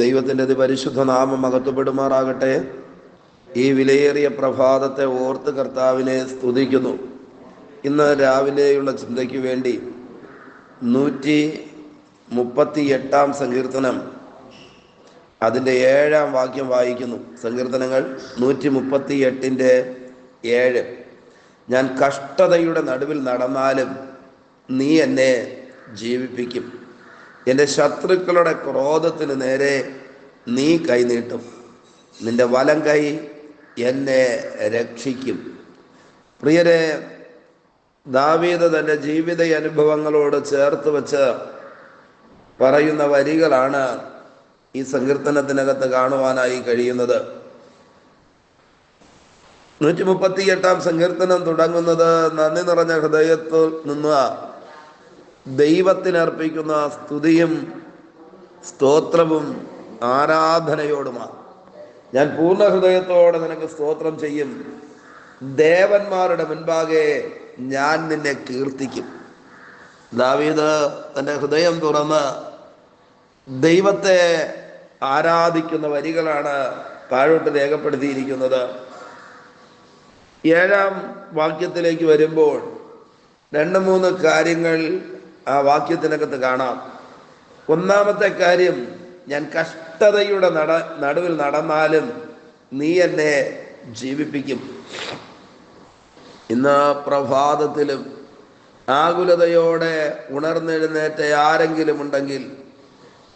ദൈവത്തിന്റെ പരിശുദ്ധ നാമം മകത്തുപെടുമാറാകട്ടെ ഈ വിലയേറിയ പ്രഭാതത്തെ ഓർത്ത് കർത്താവിനെ സ്തുതിക്കുന്നു. ഇന്ന് രാവിലെയുള്ള ചിന്തയ്ക്ക് വേണ്ടി നൂറ്റി മുപ്പത്തി എട്ടാം സങ്കീർത്തനം അതിന്റെ ഏഴാം വാക്യം വായിക്കുന്നു. സങ്കീർത്തനങ്ങൾ നൂറ്റി മുപ്പത്തി എട്ടിന്റെ ഏഴ്. ഞാൻ കഷ്ടതയുടെ നടുവിൽ നടന്നാലും നീ എന്നെ ജീവിപ്പിക്കും. എന്റെ ശത്രുക്കളുടെ ക്രോധത്തിന് നേരെ നീ കൈനീട്ടും നിന്റെ വലം കൈ എന്നെ രക്ഷിക്കും. പ്രിയരെ ദാവീദ് തന്റെ ജീവിത അനുഭവങ്ങളോട് ചേർത്ത് വച്ച് പറയുന്ന വരികളാണ് ഈ സങ്കീർത്തനത്തിനകത്ത് കാണുവാനായി കഴിയുന്നത്. നൂറ്റി മുപ്പത്തി എട്ടാം സങ്കീർത്തനം തുടങ്ങുന്നത് നന്ദി നിറഞ്ഞ ഹൃദയത്തിൽ നിന്ന് ദൈവത്തിനർപ്പിക്കുന്ന സ്തുതിയും സ്തോത്രവും ആരാധനയോടുമാണ് ഞാൻ പൂർണ ഹൃദയത്തോടെ നിനക്ക് സ്തോത്രം ചെയ്യും. ദേവന്മാരുടെ മുൻപാകെ ഞാൻ നിന്നെ കീർത്തിക്കും. ദാവീദ് തന്റെ ഹൃദയം തുറന്ന് ദൈവത്തെ ആരാധിക്കുന്ന വരികളാണ് താഴോട്ട് രേഖപ്പെടുത്തിയിരിക്കുന്നത്. ഏഴാം വാക്യത്തിലേക്ക് വരുമ്പോൾ രണ്ട് മൂന്ന് കാര്യങ്ങൾ ആ വാക്യത്തിനകത്ത് കാണാം. ഒന്നാമത്തെ കാര്യം ഞാൻ കഷ്ടതയുടെ നട നടുവിൽ നടന്നാലും നീ എന്നെ ജീവിപ്പിക്കും. ഇന്ന് പ്രഭാതത്തിലും ആകുലതയോടെ ഉണർന്നെഴുന്നേറ്റ ആരെങ്കിലും ഉണ്ടെങ്കിൽ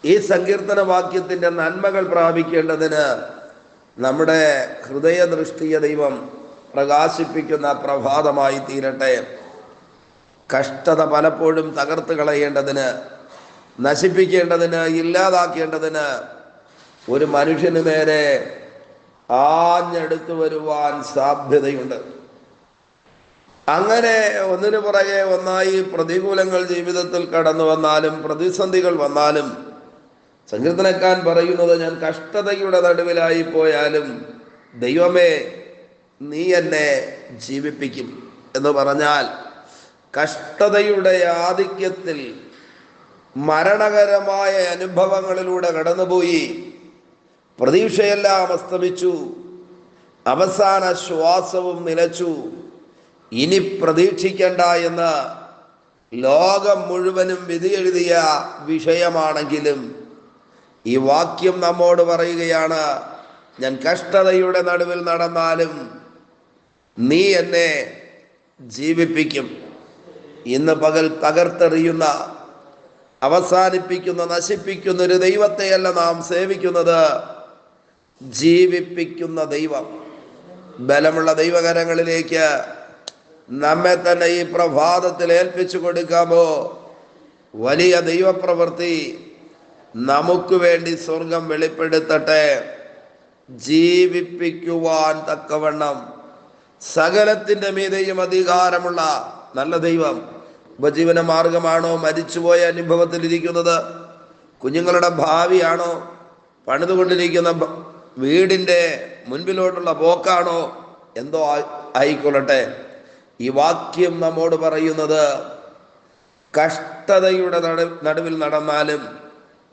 ഈ സങ്കീർത്തന വാക്യത്തിന്റെ നന്മകൾ പ്രാപിക്കേണ്ടതിന് നമ്മുടെ ഹൃദയദൃഷ്ടിയ ദൈവം പ്രകാശിപ്പിക്കുന്ന പ്രഭാതമായി തീരട്ടെ. കഷ്ടത പലപ്പോഴും തകർത്ത് കളയേണ്ടതിന് നശിപ്പിക്കേണ്ടതിന് ഇല്ലാതാക്കേണ്ടതിന് ഒരു മനുഷ്യന് നേരെ ആഞ്ഞെടുത്തു വരുവാൻ സാധ്യതയുണ്ട്. അങ്ങനെ ഒന്നിനു പുറകെ ഒന്നായി പ്രതികൂലങ്ങൾ ജീവിതത്തിൽ കടന്നു വന്നാലും പ്രതിസന്ധികൾ വന്നാലും സങ്കീർത്തനക്കാൻ പറയുന്നത് ഞാൻ കഷ്ടതയുടെ നടുവിലായി പോയാലും ദൈവമേ നീ എന്നെ ജീവിപ്പിക്കും എന്ന് പറഞ്ഞാൽ കഷ്ടതയുടെ ആധിക്യത്തിൽ മരണകരമായ അനുഭവങ്ങളിലൂടെ കടന്നുപോയി. പ്രതീക്ഷയെല്ലാം അസ്തമിച്ചു. അവസാന ശ്വാസവും നിലച്ചു. ഇനി പ്രതീക്ഷിക്കണ്ട എന്ന് ലോകം മുഴുവനും വിധി എഴുതിയ വിഷയമാണെങ്കിലും ഈ വാക്യം നമ്മോട് പറയുകയാണ് ഞാൻ കഷ്ടതയുടെ നടുവിൽ നടന്നാലും നീ എന്നെ ജീവിപ്പിക്കും. ഇന്ന് പകൽ തകർത്തെറിയുന്ന അവസാനിപ്പിക്കുന്ന നശിപ്പിക്കുന്ന ഒരു ദൈവത്തെയല്ല നാം സേവിക്കുന്നത്. ജീവിപ്പിക്കുന്ന ദൈവം ബലമുള്ള ദൈവകരങ്ങളിലേക്ക് നമ്മെ തന്നെ ഈ പ്രഭാതത്തിൽ ഏൽപ്പിച്ചു കൊടുക്കാമോ? വലിയ ദൈവപ്രവൃത്തി നമുക്ക് വേണ്ടി സ്വർഗം വെളിപ്പെടുത്തട്ടെ. ജീവിപ്പിക്കുവാൻ തക്കവണ്ണം സകലത്തിന്റെ മീതെയും അധികാരമുള്ള നല്ല ദൈവം ഉപജീവന മാർഗമാണോ മരിച്ചുപോയ അനുഭവത്തിൽ ഇരിക്കുന്നത് കുഞ്ഞുങ്ങളുടെ ഭാവിയാണോ? പണിതുകൊണ്ടിരിക്കുന്ന വീടിന്റെ മുൻപിലോട്ടുള്ള പോക്കാണോ? എന്തോ ആയി- ആയിക്കൊള്ളട്ടെ. ഈ വാക്യം നമ്മോട് പറയുന്നത് കഷ്ടതയുടെ നടുവിൽ നടന്നാലും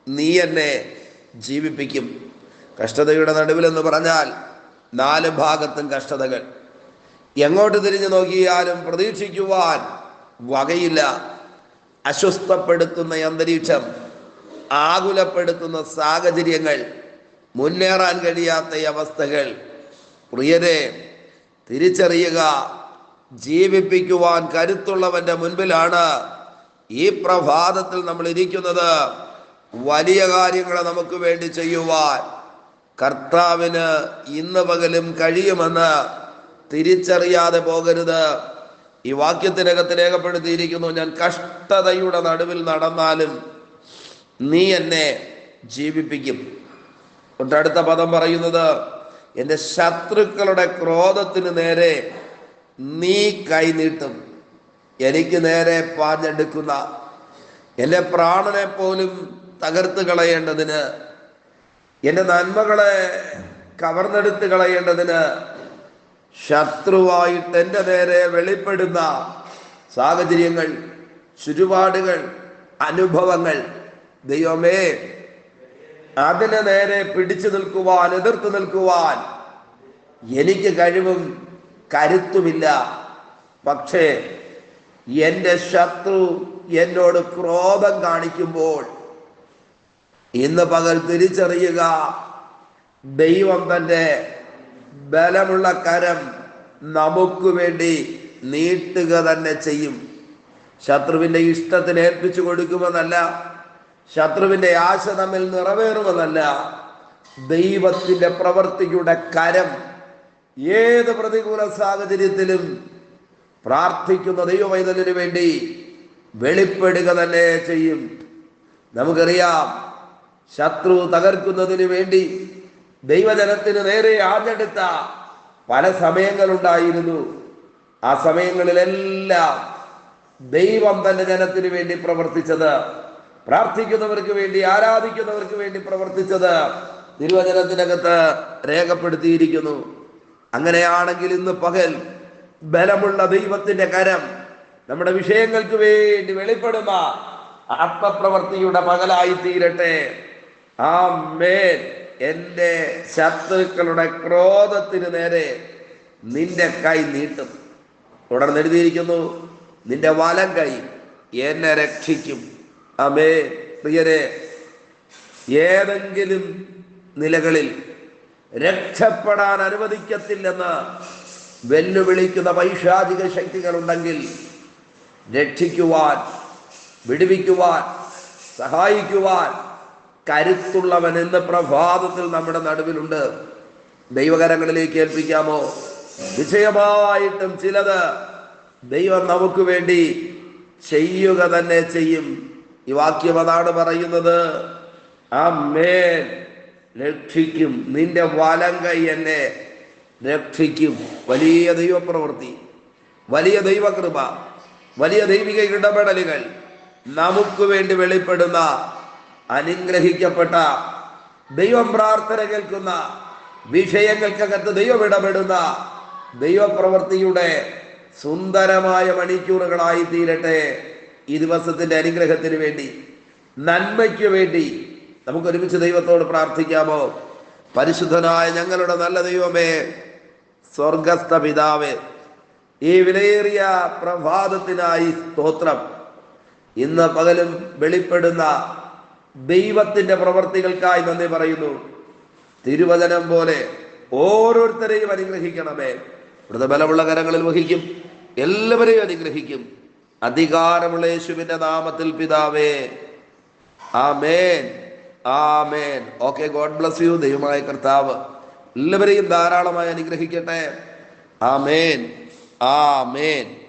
നീ എന്നെ ജീവിപ്പിക്കും. കഷ്ടതയുടെ നടുവിൽ എന്ന് പറഞ്ഞാൽ നാല് ഭാഗത്തും കഷ്ടതകൾ. എങ്ങോട്ട് തിരിഞ്ഞു നോക്കിയാലും പ്രതീക്ഷിക്കുവാൻ വകയില്ല. അസ്വസ്ഥപ്പെടുത്തുന്ന അന്തരീക്ഷം ആകുലപ്പെടുത്തുന്ന സാഹചര്യങ്ങൾ മുന്നേറാൻ കഴിയാത്ത അവസ്ഥകൾ പ്രിയരെ തിരിച്ചറിയുക ജീവിപ്പിക്കുവാൻ കരുത്തുള്ളവന്റെ മുൻപിലാണ് ഈ പ്രഭാതത്തിൽ നമ്മൾ ഇരിക്കുന്നത്. വലിയ കാര്യങ്ങളെ നമുക്ക് വേണ്ടി ചെയ്യുവാൻ കർത്താവിന് ഇന്ന് പകലും കഴിയുമെന്ന് തിരിച്ചറിയാതെ പോകരുത്. ഈ വാക്യത്തിനകത്ത് രേഖപ്പെടുത്തിയിരിക്കുന്നു ഞാൻ കഷ്ടതയുടെ നടുവിൽ നടന്നാലും നീ എന്നെ ജീവിപ്പിക്കും. തൊട്ടടുത്ത പദം പറയുന്നത് എന്റെ ശത്രുക്കളുടെ ക്രോധത്തിന് നേരെ നീ കൈനീട്ടും എനിക്ക് നേരെ പാഞ്ഞെടുക്കുന്ന എന്റെ പ്രാണനെ പോലും തകർത്ത് കളയേണ്ടതിന് എന്റെ നന്മകളെ കവർന്നെടുത്ത് കളയേണ്ടതിന് ശത്രുവായിട്ട് എന്റെ നേരെ വെളിപ്പെടുന്ന സാഹചര്യങ്ങൾ ചുറ്റുപാടുകൾ അനുഭവങ്ങൾ ദൈവമേ അതിന് നേരെ പിടിച്ചു നിൽക്കുവാൻ എതിർത്ത് നിൽക്കുവാൻ എനിക്ക് കഴിവും കരുത്തുമില്ല. പക്ഷേ എന്റെ ശത്രു എന്നോട് ക്രോധം കാണിക്കുമ്പോൾ ഇന്ന് പകൽ തിരിച്ചറിയുക ദൈവം തന്റെ ബലമുള്ള കരം നമുക്ക് വേണ്ടി നീട്ടുക തന്നെ ചെയ്യും. ശത്രുവിന്റെ ഇഷ്ടത്തിന് ഏൽപ്പിച്ചു കൊടുക്കുമെന്നല്ല ശത്രുവിന്റെ ആശ തമ്മിൽ നിറവേറുമെന്നല്ല ദൈവത്തിന്റെ പ്രവൃത്തിയുടെ കരം ഏത് പ്രതികൂല സാഹചര്യത്തിലും പ്രാർത്ഥിക്കുന്ന ദൈവവൈതലിന് വേണ്ടി വെളിപ്പെടുക തന്നെ ചെയ്യും. നമുക്കറിയാം ശത്രു തകർക്കുന്നതിന് വേണ്ടി ദൈവജനത്തിന് നേരെ ആഞ്ഞെടുത്ത പല സമയങ്ങളുണ്ടായിരുന്നു. ആ സമയങ്ങളിലെല്ലാം ദൈവം തന്റെ ജനത്തിന് വേണ്ടി പ്രവർത്തിച്ചത് പ്രാർത്ഥിക്കുന്നവർക്ക് വേണ്ടി ആരാധിക്കുന്നവർക്ക് വേണ്ടി പ്രവർത്തിച്ചത് തിരുവചനത്തിനകത്ത് രേഖപ്പെടുത്തിയിരിക്കുന്നു. അങ്ങനെയാണെങ്കിൽ ഇന്ന് പകൽ ബലമുള്ള ദൈവത്തിന്റെ കരം നമ്മുടെ വിഷയങ്ങൾക്ക് വേണ്ടി വെളിപ്പെടുന്ന ആത്മപ്രവർത്തിയുടെ പകലായി തീരട്ടെ ആ മേൽ എന്റെ ശത്രുക്കളുടെ ക്രോധത്തിന് നേരെ നിന്റെ കൈ നീട്ടും. തുടർന്ന് എഴുതിയിരിക്കുന്നു നിന്റെ വലം കൈ എന്നെ രക്ഷിക്കും. അമേ പ്രിയരെ ഏതെങ്കിലും നിലകളിൽ രക്ഷപ്പെടാൻ അനുവദിക്കത്തില്ലെന്ന് വെല്ലുവിളിക്കുന്ന പൈശാചിക ശക്തികളുണ്ടെങ്കിൽ രക്ഷിക്കുവാൻ വിടുവിക്കുവാൻ സഹായിക്കുവാൻ കരുത്തുള്ളവൻ എന്ന് പ്രഭാതത്തിൽ നമ്മുടെ നടുവിലുണ്ട്. ദൈവകരങ്ങളിലേക്ക് ഏൽപ്പിക്കാമോ? വിജയമായിട്ടും ചിലത് ദൈവം നമുക്ക് വേണ്ടി ചെയ്യുക തന്നെ ചെയ്യും. ഈ വാക്യം അതാണ് പറയുന്നത്. അമ്മേ രക്ഷിക്കും. നിന്റെ വലം കൈ എന്നെ രക്ഷിക്കും. വലിയ ദൈവപ്രവൃത്തി വലിയ ദൈവകൃപ വലിയ ദൈവിക ഇടപെടലുകൾ നമുക്ക് വേണ്ടി വെളിപ്പെടുന്ന അനുഗ്രഹിക്കപ്പെട്ട ദൈവം പ്രാർത്ഥന കേൾക്കുന്ന വിഷയങ്ങൾക്കകത്ത് ദൈവം ഇടപെടുന്ന ദൈവപ്രവൃത്തിയുടെ സുന്ദരമായ മണിക്കൂറുകളായി തീരട്ടെ ഈ ദിവസത്തിന്റെ അനുഗ്രഹത്തിന് വേണ്ടി നന്മയ്ക്ക് വേണ്ടി. നമുക്ക് ഒരുമിച്ച് ദൈവത്തോട് പ്രാർത്ഥിക്കാമോ? പരിശുദ്ധനായ ഞങ്ങളുടെ നല്ല ദൈവമേ സ്വർഗസ്ഥ പിതാവേ ഈ വിലയേറിയ പ്രഭാതത്തിനായി സ്തോത്രം. ഇന്ന് പകലും വെളിപ്പെടുന്ന ദൈവത്തിന്റെ പ്രവർത്തികൾക്കായി നന്ദി പറയുന്നു. തിരുവചനം പോലെ ഓരോരുത്തരെയും അനുഗ്രഹിക്കണമേ. ഇവിടുത്തെ ബലമുള്ള കരങ്ങളിൽ വഹിക്കും. എല്ലാവരെയും അനുഗ്രഹിക്കും. അധികാരമുള്ള യേശുവിന്റെ നാമത്തിൽ പിതാവേ. ആമേൻ. ആമേൻ. Okay God bless you. ദൈവമായ കർത്താവ് എല്ലാവരെയും ധാരാളമായി അനുഗ്രഹിക്കട്ടെ. ആമേൻ. ആമേൻ.